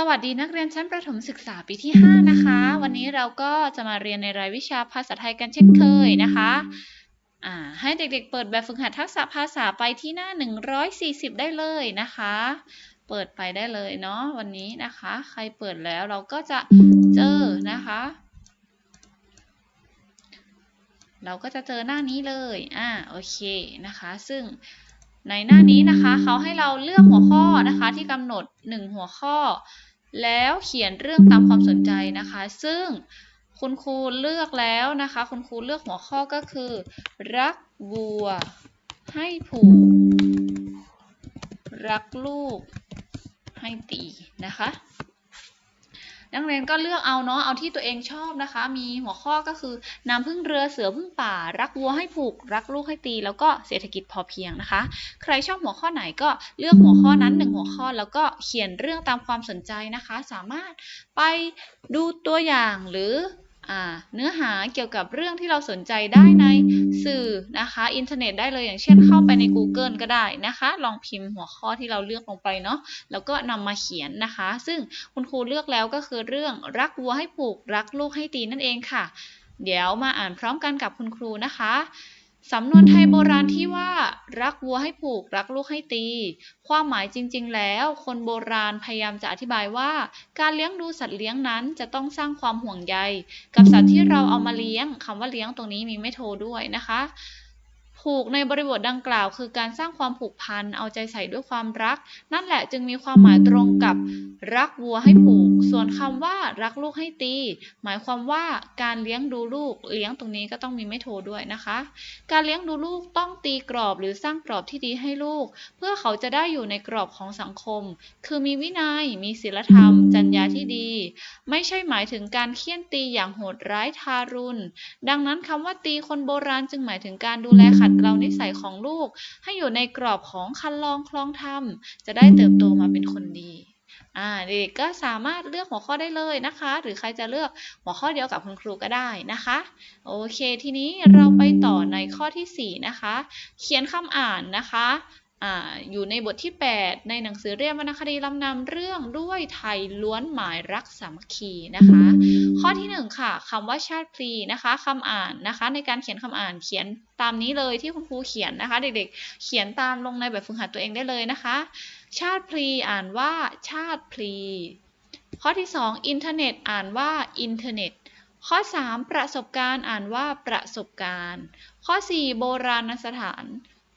สวัสดีนักเรียนชั้นประถมศึกษาปีที่ 5 นะคะ วันนี้เราก็จะมาเรียนในรายวิชาภาษาไทยกันเช่นเคยนะคะให้เด็กๆ เปิดแบบฝึกหัดทักษะภาษาไปที่หน้า 140 ได้เลยนะคะ เปิดไปได้เลยเนาะวันนี้นะคะ ใครเปิดแล้วเราก็จะเจอนะคะ เราก็จะเจอหน้านี้เลยอ่าโอเคนะคะ ซึ่ง ในหน้านี้นะคะเขาให้เราเลือกหัวข้อนะคะที่กำหนด 1 หัวข้อ แล้วเขียนเรื่องตามความสนใจนะคะ ซึ่งคุณครูเลือกแล้วนะคะ คุณครูเลือกหัวข้อก็คือ รักวัว ให้ผูก รักลูกให้ตีนะคะ นักเรียนก็เลือกเอาเนาะเอาที่ตัวเองชอบนะคะ มีหัวข้อก็คือน้ำพึ่งเรือเสือพึ่งป่า รักวัวให้ผูก รักลูกให้ตี แล้วก็เศรษฐกิจพอเพียงนะคะ ใครชอบหัวข้อไหนก็เลือกหัวข้อนั้นหนึ่งหัวข้อแล้วก็เขียนเรื่องตามความสนใจนะคะ สามารถไปดูตัวอย่างหรือ เนื้อหาเกี่ยวกับเรื่องที่เราสนใจได้ในสื่อนะคะอินเทอร์เน็ตได้เลยอย่างเช่นเข้าไปใน Google ก็ได้นะคะ ลองพิมพ์หัวข้อที่เราเลือกลงไปเนาะแล้วก็นำมาเขียนนะคะ ซึ่งคุณครูเลือกแล้วก็คือเรื่องรักวัวให้ผูกรักลูกให้ตีนั่นเองค่ะ เดี๋ยวมาอ่านพร้อมกันกับคุณครูนะคะ สำนวนไทยโบราณที่ว่า รักวัวให้ผูก รักลูกให้ตี ความหมายจริง ๆ แล้ว คนโบราณพยายามจะอธิบายว่า การเลี้ยงดูสัตว์เลี้ยงนั้นจะต้องสร้างความห่วงใย กับสัตว์ที่เราเอามาเลี้ยงคำว่าเลี้ยงตรงนี้มีไม่โทด้วยนะคะ ผูกในบริบทดังกล่าว คือการสร้างความผูกพัน เอาใจใส่ด้วยความรัก นั่นแหละจึงมีความหมายตรงกับรักวัวให้ผูก ส่วนคำว่ารักลูกให้ตี หมายความว่าการเลี้ยงดูลูก เลี้ยงตรงนี้ก็ต้องมีไม่โทด้วยนะคะ การเลี้ยงดูลูกต้องตีกรอบหรือสร้างกรอบที่ดีให้ลูก เพื่อเขาจะได้อยู่ในกรอบของสังคม คือมีวินัย มีศีลธรรม จรรยาที่ดี ไม่ใช่หมายถึงการเคี่ยนตีอย่างโหดร้ายทารุณ ดังนั้นคำว่าตีคนโบราณจึงหมายถึงการดูแลขัดเกลานิสัยของลูก ให้อยู่ในกรอบของคันลองคลองธรรม จะได้เติบโตมาเป็นคนดีอ่าเด็กก็สามารถเลือกหัวข้อได้เลยนะคะ หรือใครจะเลือกหัวข้อเดียวกับคุณครูก็ได้นะคะ โอเค ทีนี้เราไปต่อในข้อที่ 4 นะคะ เขียนคำอ่านนะคะ อ่าอยู่ในบทที่ 8 ในหนังสือเรียนวรรณคดีลำนำเรื่องด้วยไทยล้วนหมายรักสามัคคีนะคะ ข้อที่ 1 ค่ะคำว่าชาติพลีนะคะคำอ่านนะคะ ในการเขียนคำอ่านเขียนตามนี้เลยที่คุณครูเขียนนะคะ เด็กๆ เขียนตามลงในแบบฝึกหัดตัวเองได้เลยนะคะ ชาติพลีอ่านว่าชาติพลีข้อที่ 2 อินเทอร์เน็ตอ่านว่าอินเทอร์เน็ตข้อ 3 ประสบการณ์อ่านว่าประสบการณ์ ข้อ 4 โบราณสถาน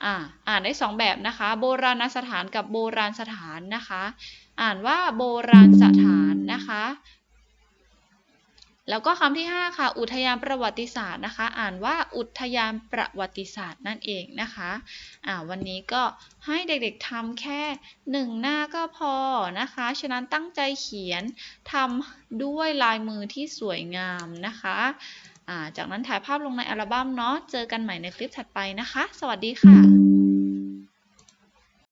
อ่าอ่านได้ 2 แบบนะคะ โบราณสถานกับโบราณสถานนะคะ อ่านว่าโบราณสถานนะคะ แล้วก็คำที่ 5 ค่ะ อุทยานประวัติศาสตร์นะคะ อ่านว่าอุทยานประวัติศาสตร์นั่นเองนะคะอ่าวันนี้ก็ให้เด็กๆทำแค่หนึ่งหน้าก็พอนะคะ ฉะนั้นตั้งใจเขียนทำด้วยลายมือที่สวยงามนะคะ จากนั้นถ่ายภาพลงในอัลบั้มเนาะ เจอกันใหม่ในคลิปถัดไปนะคะ สวัสดีค่ะ